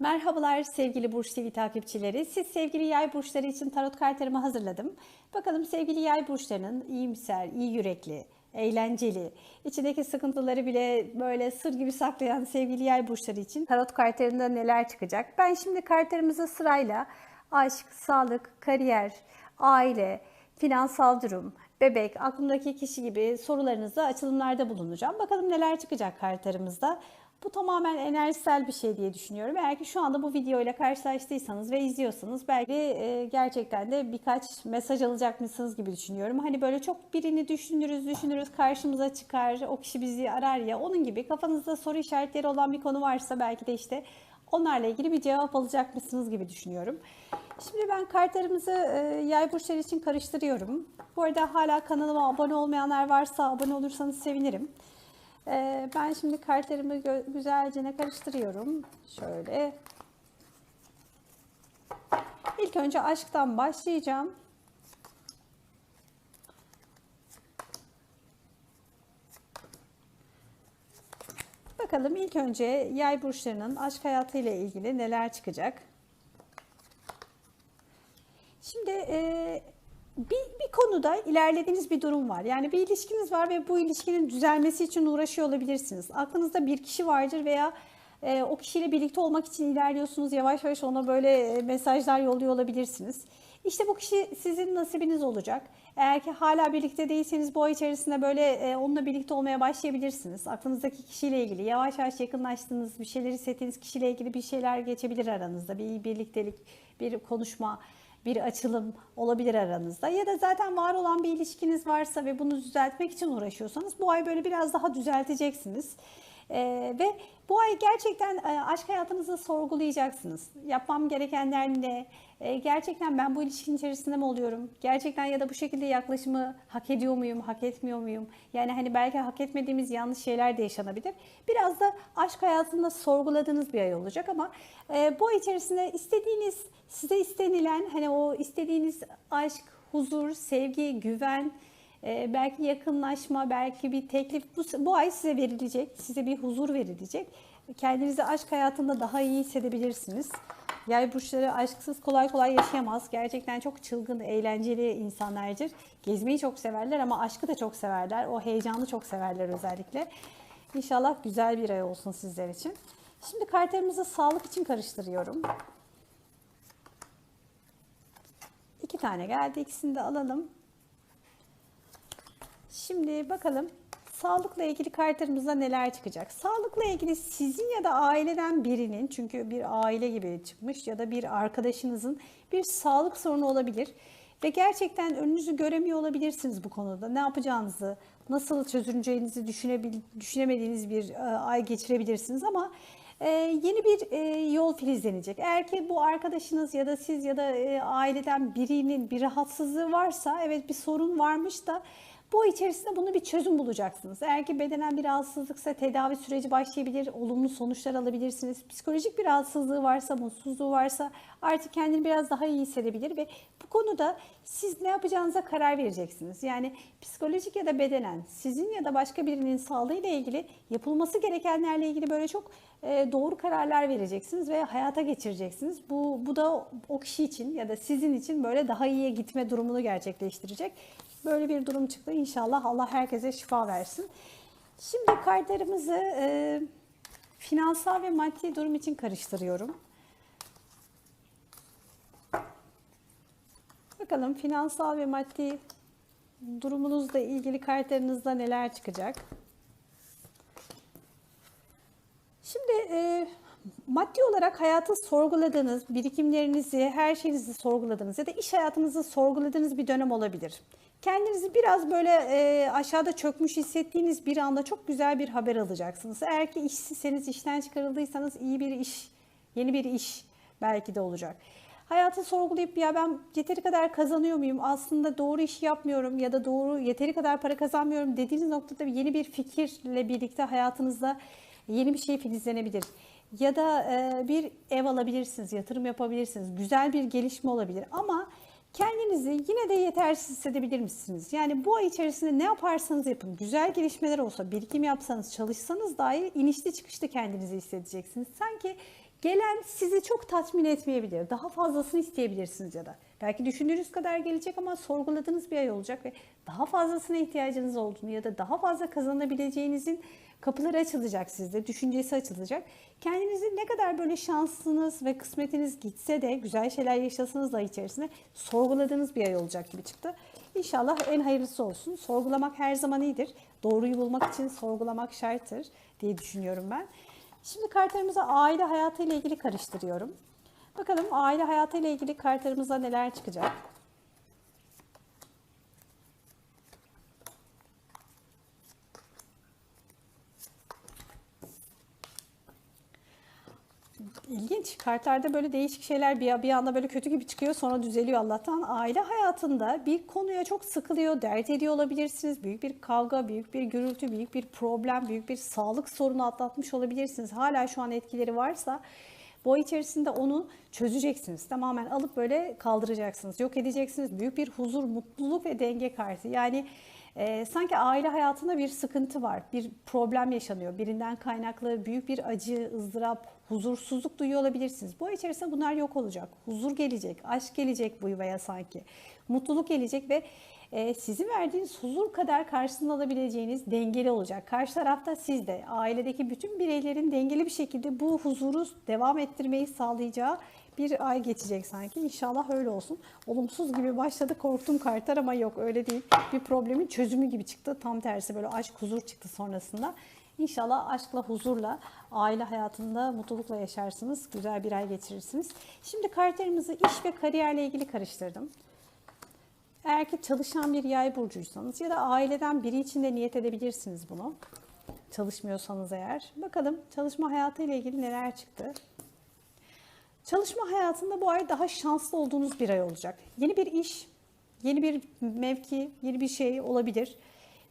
Merhabalar sevgili Burç TV takipçileri. Siz sevgili yay burçları için tarot kartlarımı hazırladım. Bakalım sevgili yay burçlarının iyimser, iyi yürekli, eğlenceli, içindeki sıkıntıları bile böyle sır gibi saklayan sevgili yay burçları için tarot kartlarında neler çıkacak? Ben şimdi kartlarımızı sırayla aşk, sağlık, kariyer, aile, finansal durum, bebek, aklımdaki kişi gibi sorularınıza açılımlarda bulunacağım. Bakalım neler çıkacak kartlarımızda. Bu tamamen enerjisel bir şey diye düşünüyorum. Eğer ki şu anda bu videoyla karşılaştıysanız ve izliyorsanız belki e, gerçekten de birkaç mesaj alacakmışsınız gibi düşünüyorum. Hani böyle çok birini düşünürüz, düşünürüz, karşımıza çıkar, o kişi bizi arar ya onun gibi kafanızda soru işaretleri olan bir konu varsa belki de işte onlarla ilgili bir cevap alacakmışsınız gibi düşünüyorum. Şimdi ben kartlarımızı e, yay burçları için karıştırıyorum. Bu arada hala kanalıma abone olmayanlar varsa abone olursanız sevinirim. Ee, ben şimdi kartlarımı güzelce karıştırıyorum. Şöyle. İlk önce aşktan başlayacağım. Bakalım ilk önce yay burçlarının aşk hayatıyla ilgili neler çıkacak. Şimdi e, konuda ilerlediğiniz bir durum var. Yani bir ilişkiniz var ve bu ilişkinin düzelmesi için uğraşıyor olabilirsiniz. Aklınızda bir kişi vardır veya e, o kişiyle birlikte olmak için ilerliyorsunuz. Yavaş yavaş ona böyle e, mesajlar yolluyor olabilirsiniz. İşte bu kişi sizin nasibiniz olacak. Eğer ki hala birlikte değilseniz bu ay içerisinde böyle e, onunla birlikte olmaya başlayabilirsiniz. Aklınızdaki kişiyle ilgili yavaş yavaş yakınlaştığınız, bir şeyleri hissettiğiniz kişiyle ilgili bir şeyler geçebilir aranızda. Bir birliktelik, bir konuşma, bir açılım olabilir aranızda. Ya da zaten var olan bir ilişkiniz varsa ve bunu düzeltmek için uğraşıyorsanız bu ay böyle biraz daha düzelteceksiniz. Ee, ve bu ay gerçekten e, aşk hayatınızı sorgulayacaksınız. Yapmam gerekenler ne? E, gerçekten ben bu ilişkinin içerisinde mi oluyorum? Gerçekten ya da bu şekilde yaklaşımı hak ediyor muyum, hak etmiyor muyum? Yani hani belki hak etmediğimiz yanlış şeyler de yaşanabilir. Biraz da aşk hayatında sorguladığınız bir ay olacak ama e, bu ay içerisinde istediğiniz, size istenilen hani o istediğiniz aşk, huzur, sevgi, güven, ee, belki yakınlaşma, belki bir teklif bu, bu ay size verilecek, size bir huzur verilecek. Kendinizi aşk hayatında daha iyi hissedebilirsiniz. Yay burçları aşksız kolay kolay yaşayamaz. Gerçekten çok çılgın, eğlenceli insanlardır. Gezmeyi çok severler ama aşkı da çok severler. O heyecanı çok severler özellikle. İnşallah güzel bir ay olsun sizler için. Şimdi kartlarımızı sağlık için karıştırıyorum. İki tane geldi. İkisini de alalım. Şimdi bakalım sağlıkla ilgili kartlarımızda neler çıkacak? Sağlıkla ilgili sizin ya da aileden birinin çünkü bir aile gibi çıkmış ya da bir arkadaşınızın bir sağlık sorunu olabilir. Ve gerçekten önünüzü göremiyor olabilirsiniz bu konuda. Ne yapacağınızı, nasıl çözüleceğinizi düşünemediğiniz bir e, ay geçirebilirsiniz ama e, yeni bir e, yol filizlenecek. Eğer ki bu arkadaşınız ya da siz ya da aileden birinin bir rahatsızlığı varsa evet bir sorun varmış da bu içerisinde bunu bir çözüm bulacaksınız. Eğer ki bedenen bir rahatsızlıksa tedavi süreci başlayabilir, olumlu sonuçlar alabilirsiniz. Psikolojik bir rahatsızlığı varsa, mutsuzluğu varsa artık kendini biraz daha iyi hissedebilir ve bu konuda siz ne yapacağınıza karar vereceksiniz. Yani psikolojik ya da bedenen sizin ya da başka birinin sağlığıyla ilgili yapılması gerekenlerle ilgili böyle çok doğru kararlar vereceksiniz ve hayata geçireceksiniz. Bu, bu da o kişi için ya da sizin için böyle daha iyiye gitme durumunu gerçekleştirecek. Böyle bir durum çıktı. İnşallah Allah herkese şifa versin. Şimdi kartlarımızı e, finansal ve maddi durum için karıştırıyorum. Bakalım finansal ve maddi durumunuzla ilgili kartlarınızda neler çıkacak? Şimdi e, maddi olarak hayatı sorguladığınız, birikimlerinizi, her şeyinizi sorguladığınız ya da iş hayatınızı sorguladığınız bir dönem olabilir. Kendinizi biraz böyle e, aşağıda çökmüş hissettiğiniz bir anda çok güzel bir haber alacaksınız. Eğer ki işsizseniz, işten çıkarıldıysanız iyi bir iş, yeni bir iş belki de olacak. Hayatı sorgulayıp ya ben yeteri kadar kazanıyor muyum? Aslında doğru işi yapmıyorum ya da doğru yeteri kadar para kazanmıyorum dediğiniz noktada yeni bir fikirle birlikte hayatınızda yeni bir şey filizlenebilir. Ya da e, bir ev alabilirsiniz, yatırım yapabilirsiniz. Güzel bir gelişme olabilir ama kendinizi yine de yetersiz hissedebilir misiniz? Yani bu ay içerisinde ne yaparsanız yapın, güzel gelişmeler olsa, birikim yapsanız, çalışsanız dahi inişli çıkışlı kendinizi hissedeceksiniz. Sanki gelen sizi çok tatmin etmeyebilir. Daha fazlasını isteyebilirsiniz ya da. Belki düşündüğünüz kadar gelecek ama sorguladığınız bir ay olacak ve daha fazlasına ihtiyacınız olduğunu ya da daha fazla kazanabileceğinizin kapıları açılacak sizde, düşüncesi açılacak. Kendinizi ne kadar böyle şansınız ve kısmetiniz gitse de güzel şeyler yaşasanız da içerisinde sorguladığınız bir ay olacak gibi çıktı. İnşallah en hayırlısı olsun. Sorgulamak her zaman iyidir. Doğruyu bulmak için sorgulamak şarttır diye düşünüyorum ben. Şimdi kartlarımıza aile hayatı ile ilgili karıştırıyorum. Bakalım aile hayatı ile ilgili kartlarımıza neler çıkacak. İlginç. Kartlarda böyle değişik şeyler bir, bir anda böyle kötü gibi çıkıyor sonra düzeliyor Allah'tan. Aile hayatında bir konuya çok sıkılıyor, dert ediyor olabilirsiniz. Büyük bir kavga, büyük bir gürültü, büyük bir problem, büyük bir sağlık sorunu atlatmış olabilirsiniz. Hala şu an etkileri varsa bu içerisinde onu çözeceksiniz. Tamamen alıp böyle kaldıracaksınız. Yok edeceksiniz. Büyük bir huzur, mutluluk ve denge kartı. Yani e, sanki aile hayatında bir sıkıntı var. Bir problem yaşanıyor. Birinden kaynaklı büyük bir acı, ızdırap, huzursuzluk duyuyor olabilirsiniz. Bu ay içerisinde bunlar yok olacak. Huzur gelecek, aşk gelecek bu yuvaya sanki. Mutluluk gelecek ve e, sizin verdiğiniz huzur kadar karşısında alabileceğiniz dengeli olacak. Karşı tarafta siz de ailedeki bütün bireylerin dengeli bir şekilde bu huzuru devam ettirmeyi sağlayacağı bir ay geçecek sanki. İnşallah öyle olsun. Olumsuz gibi başladı korktum kartlar ama yok öyle değil. Bir problemin çözümü gibi çıktı. Tam tersi böyle aşk huzur çıktı sonrasında. İnşallah aşkla, huzurla, aile hayatında mutlulukla yaşarsınız. Güzel bir ay geçirirsiniz. Şimdi kartlarımızı iş ve kariyerle ilgili karıştırdım. Eğer ki çalışan bir yay burcuysanız ya da aileden biri için de niyet edebilirsiniz bunu. Çalışmıyorsanız eğer. Bakalım çalışma hayatı ile ilgili neler çıktı. Çalışma hayatında bu ay daha şanslı olduğunuz bir ay olacak. Yeni bir iş, yeni bir mevki, yeni bir şey olabilir.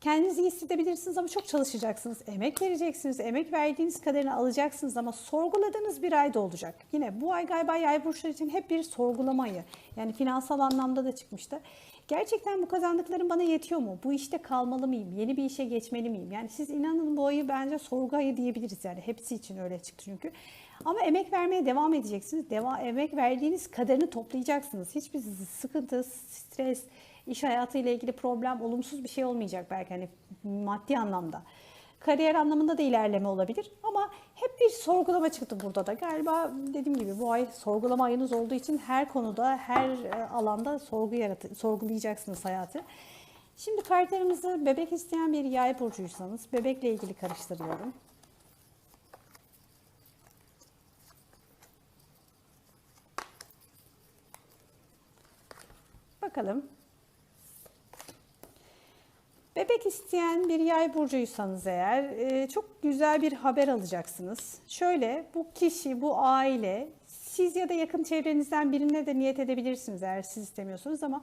Kendinizi iyi hissedebilirsiniz ama çok çalışacaksınız. Emek vereceksiniz. Emek verdiğiniz kadarını alacaksınız ama sorguladığınız bir ay da olacak. Yine bu ay galiba yay burçları için hep bir sorgulamayı. Yani finansal anlamda da çıkmıştı. Gerçekten bu kazandıklarım bana yetiyor mu? Bu işte kalmalı mıyım? Yeni bir işe geçmeli miyim? Yani siz inanın bu ayı bence sorgu ayı diyebiliriz yani. Hepsi için öyle çıktı çünkü. Ama emek vermeye devam edeceksiniz. Deva, emek verdiğiniz kadarını toplayacaksınız. Hiçbir sıkıntı, stres, iş hayatı ile ilgili problem, olumsuz bir şey olmayacak belki hani maddi anlamda. Kariyer anlamında da ilerleme olabilir ama hep bir sorgulama çıktı burada da. Galiba dediğim gibi bu ay sorgulama ayınız olduğu için her konuda, her e, alanda sorgu yaratı, sorgulayacaksınız hayatı. Şimdi kartlarımızı bebek isteyen bir yay burcuysanız bebekle ilgili karıştırıyorum. Bakalım. Bebek isteyen bir yay burcuysanız eğer e, çok güzel bir haber alacaksınız. Şöyle bu kişi, bu aile siz ya da yakın çevrenizden birine de niyet edebilirsiniz eğer siz istemiyorsunuz ama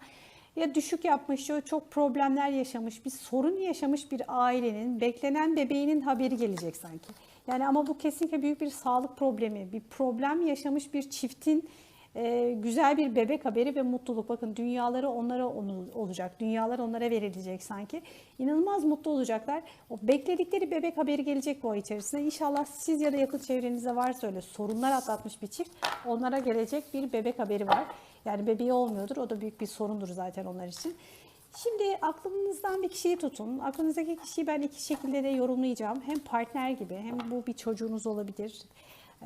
ya düşük yapmış, ya çok problemler yaşamış, bir sorun yaşamış bir ailenin beklenen bebeğinin haberi gelecek sanki. Yani ama bu kesinlikle büyük bir sağlık problemi, bir problem yaşamış bir çiftin e, güzel bir bebek haberi ve mutluluk. Bakın dünyaları onlara olacak. Dünyalar onlara verilecek sanki. İnanılmaz mutlu olacaklar. O bekledikleri bebek haberi gelecek bu ay içerisinde. İnşallah siz ya da yakın çevrenizde varsa öyle sorunlar atlatmış bir çift onlara gelecek bir bebek haberi var. Yani bebeği olmuyordur. O da büyük bir sorundur zaten onlar için. Şimdi aklınızdan bir kişiyi tutun. Aklınızdaki kişiyi ben iki şekilde de yorumlayacağım. Hem partner gibi hem bu bir çocuğunuz olabilir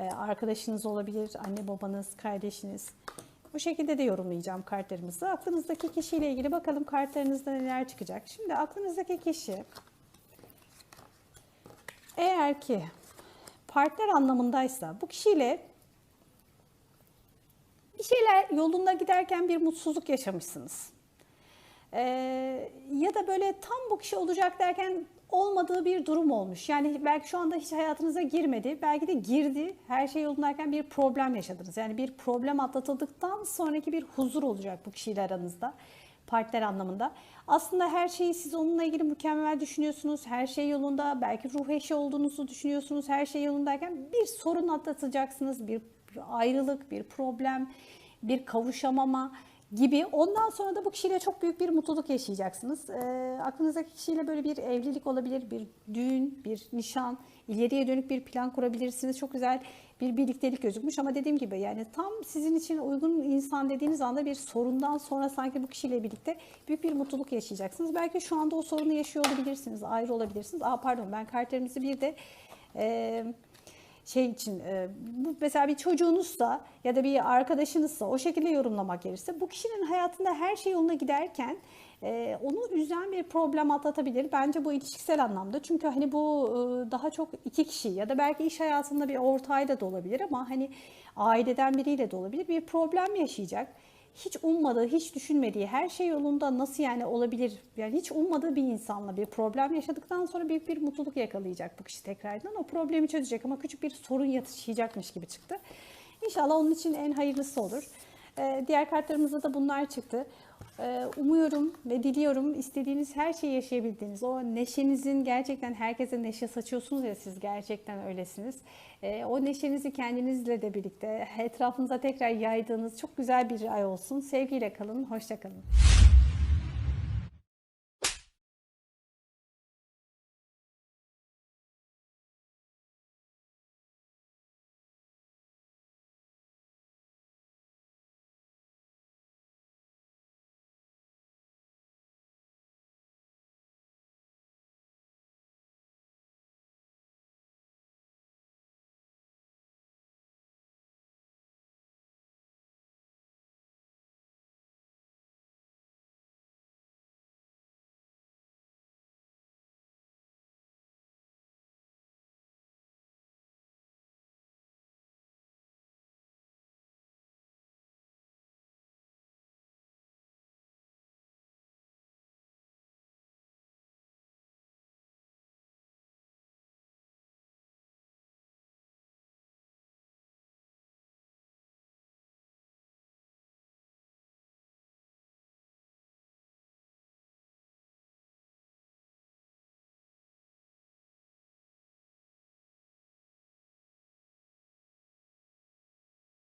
arkadaşınız olabilir, anne babanız, kardeşiniz. Bu şekilde de yorumlayacağım kartlarımızı. Aklınızdaki kişiyle ilgili bakalım kartlarınızda neler çıkacak. Şimdi aklınızdaki kişi eğer ki partner anlamındaysa bu kişiyle bir şeyler yolunda giderken bir mutsuzluk yaşamışsınız. Ee, ya da böyle tam bu kişi olacak derken olmadığı bir durum olmuş. Yani belki şu anda hiç hayatınıza girmedi. Belki de girdi. Her şey yolundayken bir problem yaşadınız. Yani bir problem atlatıldıktan sonraki bir huzur olacak bu kişiyle aranızda. Partner anlamında. Aslında her şeyi siz onunla ilgili mükemmel düşünüyorsunuz. Her şey yolunda. Belki ruh eşi olduğunuzu düşünüyorsunuz. Her şey yolundayken bir sorun atlatacaksınız. Bir ayrılık, bir problem, bir kavuşamama gibi. Ondan sonra da bu kişiyle çok büyük bir mutluluk yaşayacaksınız. E, aklınızdaki kişiyle böyle bir evlilik olabilir, bir düğün, bir nişan, ileriye dönük bir plan kurabilirsiniz. Çok güzel bir birliktelik gözükmüş ama dediğim gibi yani tam sizin için uygun insan dediğiniz anda bir sorundan sonra sanki bu kişiyle birlikte büyük bir mutluluk yaşayacaksınız. Belki şu anda o sorunu yaşıyor olabilirsiniz, ayrı olabilirsiniz. Aa pardon ben kartlarımızı bir de e, şey için e, bu mesela bir çocuğunuzsa ya da bir arkadaşınızsa o şekilde yorumlamak gerekirse bu kişinin hayatında her şey yoluna giderken e, onu üzen bir problem atlatabilir. Bence bu ilişkisel anlamda. Çünkü hani bu e, daha çok iki kişi ya da belki iş hayatında bir ortağıyla da olabilir ama hani aileden biriyle de olabilir. Bir problem yaşayacak hiç ummadığı, hiç düşünmediği, her şey yolunda nasıl yani olabilir? Yani hiç ummadığı bir insanla bir problem yaşadıktan sonra büyük bir mutluluk yakalayacak bu kişi tekrardan. O problemi çözecek ama küçük bir sorun yaşayacakmış gibi çıktı. İnşallah onun için en hayırlısı olur. Ee, diğer kartlarımızda da bunlar çıktı. Ee, umuyorum ve diliyorum istediğiniz her şeyi yaşayabildiğiniz, o neşenizin gerçekten herkese neşe saçıyorsunuz ya siz gerçekten öylesiniz. Ee, o neşenizi kendinizle de birlikte etrafınıza tekrar yaydığınız çok güzel bir ay olsun. Sevgiyle kalın, hoşça kalın.